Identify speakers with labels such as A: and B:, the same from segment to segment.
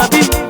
A: I've been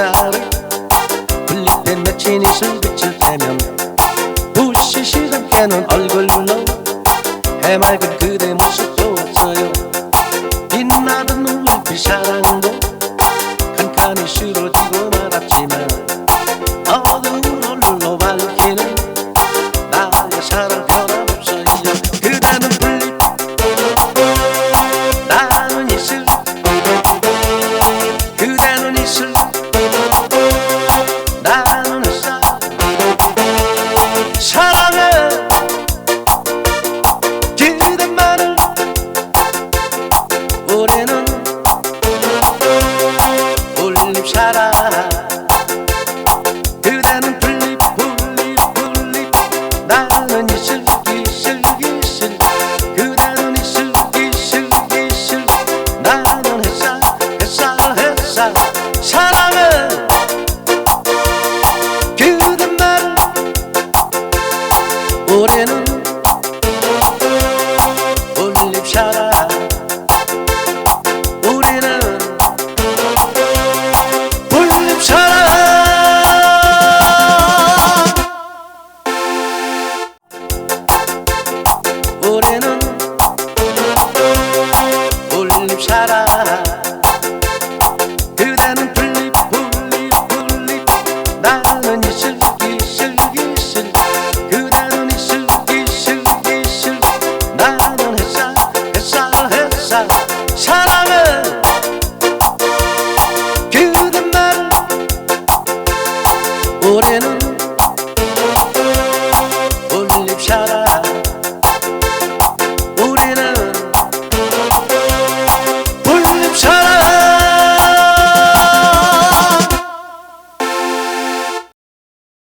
A: 햇살이 흘릴 때 맺힌 이슬 빛을 빼면 부시시 감게는 얼굴로 해맑은 그대 모습도 없어요 빛나는 눈빛 사랑도 간간히 싫어 노래는 올립샤라 우리는 올립샤라 우리는 올립샤라